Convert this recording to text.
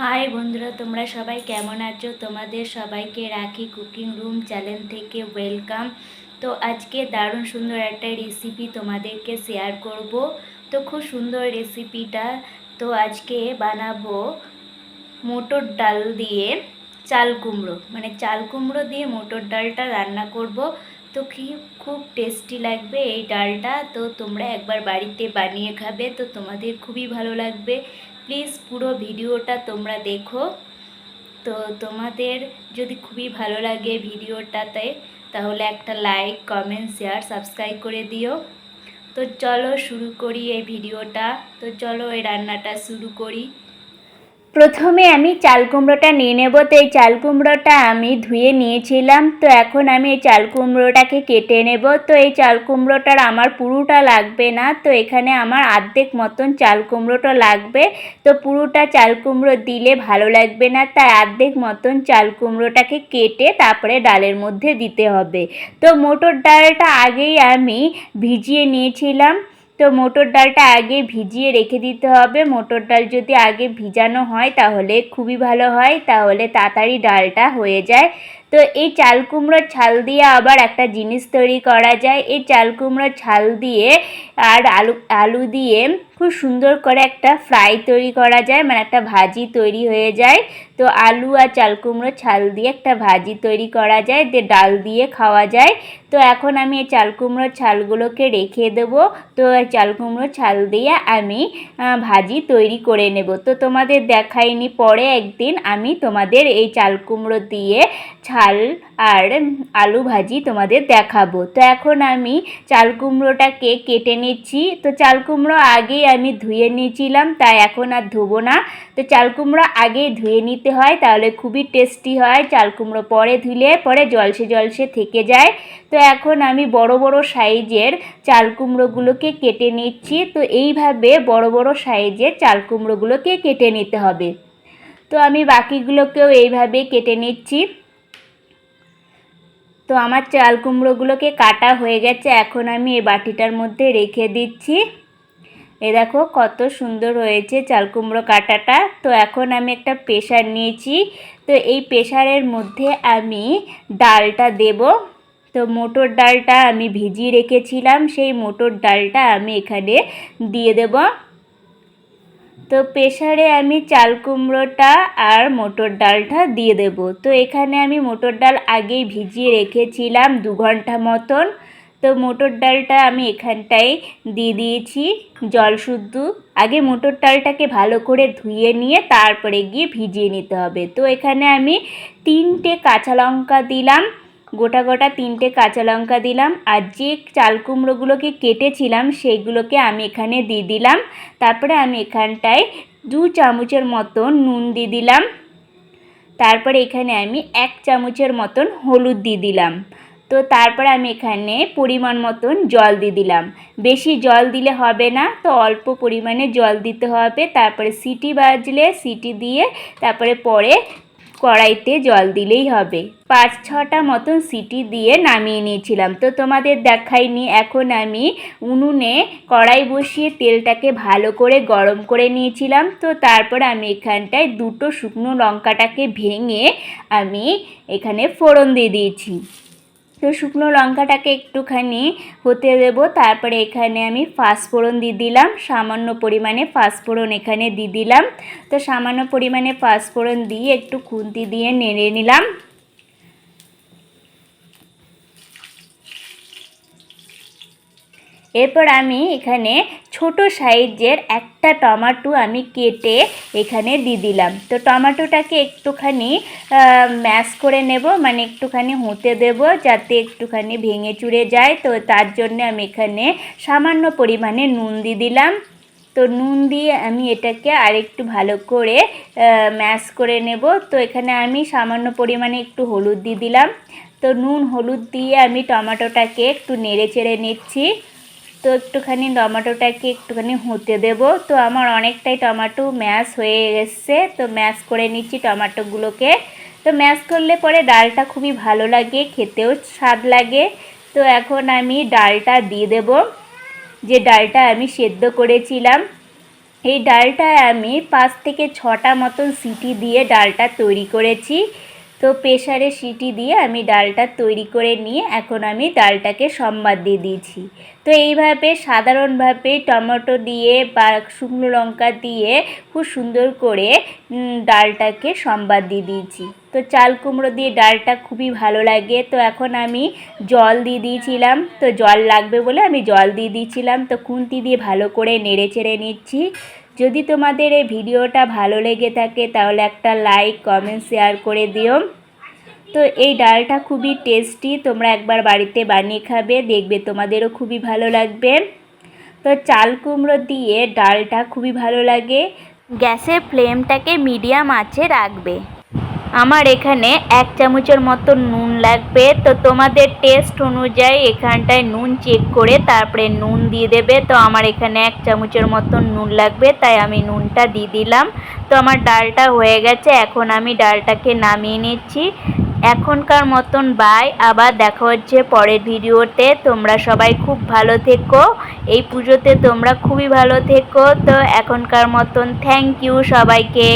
High বন্ধুরা, তোমরা সবাই কেমন আছো? তোমাদের সবাইকে রাখি কুকিং রুম চ্যানেল থেকে ওয়েলকাম। তো আজকে দারুণ সুন্দর একটা রেসিপি তোমাদেরকে শেয়ার করব। তো খুব সুন্দর রেসিপিটা তো আজকে বানাবো মোটর ডাল দিয়ে চাল কুমড়ো। মানে চাল কুমড়ো দিয়ে মোটর ডালটা রান্না করব। তো কি খুব টেস্টি লাগবে এই ডালটা। তো তোমরা একবার বাড়িতে বানিয়ে খাবে। তো তোমাদের খুবই ভালো লাগবে। প্লিজ পুরো ভিডিওটা তোমরা দেখো। তো তোমাদের যদি খুবই ভালো লাগে ভিডিওটাতে, তাহলে একটা লাইক কমেন্ট শেয়ার সাবস্ক্রাইব করে দিও। তো চলো শুরু করি এই ভিডিওটা। তো চলো এই রান্নাটা শুরু করি। প্রথমে আমি চাল কুমড়োটা নিয়ে নেব। তো এই চাল কুমড়োটা আমি ধুয়ে নিয়েছিলাম। তো এখন আমি এই চাল কুমড়োটাকে কেটে নেব। তো এই চাল কুমড়োটার আমার পুরোটা লাগবে না। তো এখানে আমার আর্ধেক মতন চাল কুমড়োটা লাগবে। তো পুরোটা চাল কুমড়ো দিলে ভালো লাগবে না। তাই আর্ধেক মতন চাল কুমড়োটাকে কেটে তারপরে ডালের মধ্যে দিতে হবে। তো মোটর ডালটা আগেই আমি ভিজিয়ে নিয়েছিলাম। তো মোটর ডালটা আগে ভিজিয়ে রেখে দিতে হবে। মোটর ডাল যদি আগে ভিজানো হয় তাহলে খুবই ভালো হয়। তাহলে তাড়াতাড়ি ডালটা হয়ে যায়। তো এই চাল কুমড়োর ছাল দিয়ে আবার একটা জিনিস তৈরি করা যায়। এই চাল কুমড়োর ছাল দিয়ে আর আলু আলু দিয়ে খুব সুন্দর করে একটা ফ্রাই তৈরি করা যায় মানে একটা ভাজি তৈরি হয়ে যায়। তো আলু আর চাল কুমড়ো ছাল দিয়ে একটা ভাজি তৈরি করা যায়, দিয়ে ডাল দিয়ে খাওয়া যায়। তো এখন আমি এই চাল কুমড়োর ছালগুলোকে রেখে দেবো। তো চাল কুমড়োর ছাল দিয়ে আমি ভাজি তৈরি করে নেব। তো তোমাদের দেখাইনি পরে একদিন আমি তোমাদের এই চাল কুমড়ো দিয়ে ঝাল আর আলু ভাজি তোমাদের দেখাবো। তো এখন আমি চাল কুমড়োটাকে কেটে নিচ্ছি। তো চাল কুমড়ো আগেই আমি ধুয়ে নিয়েছিলাম, তাই এখন আর ধোবো না। তো চাল কুমড়ো আগেই ধুয়ে নিতে হয়, তাহলে খুবই টেস্টি হয়। চাল কুমড়ো পরে ধুলে পরে জলসে জলসে থেকে যায়। তো এখন আমি বড় বড় সাইজের চাল কুমড়োগুলোকে কেটে নিচ্ছি। তো এইভাবে বড় বড় সাইজের চাল কুমড়োগুলোকে কেটে নিতে হবে। তো আমি বাকিগুলোকেও এইভাবে কেটে নিচ্ছি। তো আমার চাল কুমড়োগুলোকে কাটা হয়ে গেছে, এখন আমি এই বাটিটার মধ্যে রেখে দিচ্ছি। এ দেখো কত সুন্দর হয়েছে চাল কুমড়ো কাটাটা। তো এখন আমি একটা প্রেশার নিয়েছি। তো এই প্রেশারের মধ্যে আমি ডালটা দেব। তো মোটর ডালটা আমি ভিজিয়ে রেখেছিলাম, সেই মোটর ডালটা আমি এখানে দিয়ে দেব। তো প্রেশারে আমি চাল কুমড়োটা আর মোটর ডালটা দিয়ে দেব। তো এখানে আমি মোটর ডাল আগেই ভিজিয়ে রেখেছিলাম দু ঘণ্টা মতন। তো মোটর ডালটা আমি এখানটায় দিয়ে দিয়েছি জল শুদ্ধ। আগে মোটর ডালটাকে ভালো করে ধুয়ে নিয়ে তারপরে গিয়ে ভিজিয়ে নিতে হবে। তো এখানে আমি তিনটে কাঁচা লঙ্কা দিলাম। গোটা গোটা তিনটে কাঁচা লঙ্কা দিলাম আর যে চাল কুমড়োগুলোকে কেটেছিলাম সেইগুলোকে আমি এখানে দিয়ে দিলাম। তারপরে আমি এখানটায় দু চামচের মতন নুন দিয়ে দিলাম। তারপরে এখানে আমি এক চামচের মতন হলুদ দিয়ে দিলাম। তো তারপরে আমি এখানে পরিমাণ মতন জল দিয়ে দিলাম। বেশি জল দিলে হবে না, তো অল্প পরিমাণে জল দিতে হবে। তারপরে সিটি বাজলে সিটি দিয়ে তারপরে পরে কড়াইতে জল দিলেই হবে। পাঁচ ছটা মতন সিটি দিয়ে নামিয়ে নিয়েছিলাম। তো তোমাদের দেখাইনি, এখন আমি উনুনে কড়াই বসিয়ে তেলটাকে ভালো করে গরম করে নিয়েছিলাম। তো তারপর আমি এখানটায় দুটো শুকনো লঙ্কাটাকে ভেঙে আমি এখানে ফোড়ন দিয়ে দিয়েছি। তো শুকনো লঙ্কাটাকে একটুখানি হতে দেব। তারপরে এখানে আমি ফাঁসফোড়ন দিয়ে দিলাম। সামান্য পরিমাণে ফাঁসফোড়ন এখানে দিয়ে দিলাম। তো সামান্য পরিমাণে ফাঁসফোড়ন দিয়ে একটু খুন্তি দিয়ে নেড়ে নিলাম। এরপর আমি এখানে ছোট সাইজের একটা টমাটো আমি কেটে এখানে দিয়ে দিলাম। তো টমাটোটাকে একটুখানি ম্যাশ করে নেব মানে একটুখানি হতে দেব যাতে একটুখানি ভেঙে চুড়ে যায়। তো তার জন্য আমি এখানে সামান্য পরিমাণে নুন দিয়ে দিলাম। তো নুন দিয়ে আমি এটাকে আরেকটু ভালো করে ম্যাশ করে নেব। তো এখানে আমি সামান্য পরিমাণে একটু হলুদ দিয়ে দিলাম। তো নুন, হলুদ দিয়ে আমি টমাটোটাকে একটু নেড়ে চেড়ে নিচ্ছি। তো একটুখানি টমাটোটাকে একটুখানি হতে দেব। তো আমার অনেকটাই টমাটো ম্যাশ হয়ে এসছে। তো ম্যাশ করে নিচ্ছি টমাটোগুলোকে। তো ম্যাশ করলে পরে ডালটা খুবই ভালো লাগে, খেতেও স্বাদ লাগে। তো এখন আমি ডালটা দিয়ে দেব। যে ডালটা আমি সেদ্ধ করেছিলাম, এই ডালটা আমি পাঁচ থেকে ছটা মতন সিটি দিয়ে ডালটা তৈরি করেছি। তো প্রেশারে সিটি দিয়ে আমি ডালটা তৈরি করে নিয়ে এখন আমি ডালটাকে সম্বাদ দিয়ে দিয়েছি। তো এইভাবে সাধারণভাবে টমেটো দিয়ে বা শুকনো লঙ্কা দিয়ে খুব সুন্দর করে ডালটাকে সম্বাদ দিয়ে দিয়েছি। তো চাল কুমড়ো দিয়ে ডালটা খুবই ভালো লাগে। তো এখন আমি জল দিয়ে দিয়েছিলাম। তো জল লাগবে বলে আমি জল দিয়ে দিয়েছিলাম। তো খুন্তি দিয়ে ভালো করে নেড়ে চেড়ে নিচ্ছি। যদি তোমাদের এই ভিডিওটা ভালো লেগে থাকে, তাহলে একটা লাইক কমেন্ট শেয়ার করে দিও। তো এই ডালটা খুবই টেস্টি তোমরা একবার বাড়িতে বানিয়ে খাবে, দেখবে তোমাদেরও খুবই ভালো লাগবে। তো চাল কুমড়ো দিয়ে ডালটা খুবই ভালো লাগে। গ্যাসের ফ্লেমটাকে মিডিয়াম আঁচে রাখবে। আমার এখানে এক চামচের মতো নুন লাগবে। তো তোমাদের টেস্ট অনুযায়ী এখানটায় নুন চেক করে তারপরে নুন দিয়ে দেবে। তো আমার এখানে এক চামচের মতো নুন লাগবে, তাই আমি নুনটা দিয়ে দিলাম। তো আমার ডালটা হয়ে গেছে, এখন আমি ডালটাকে নামিয়ে নিচ্ছি। এখনকার মতন বাই আবার দেখা হচ্ছে পরের ভিডিওতে। তোমরা সবাই খুব ভালো থেকো। এই পুজোতে তোমরা খুবই ভালো থেকো। তো এখনকার মতন থ্যাংক ইউ সবাইকে।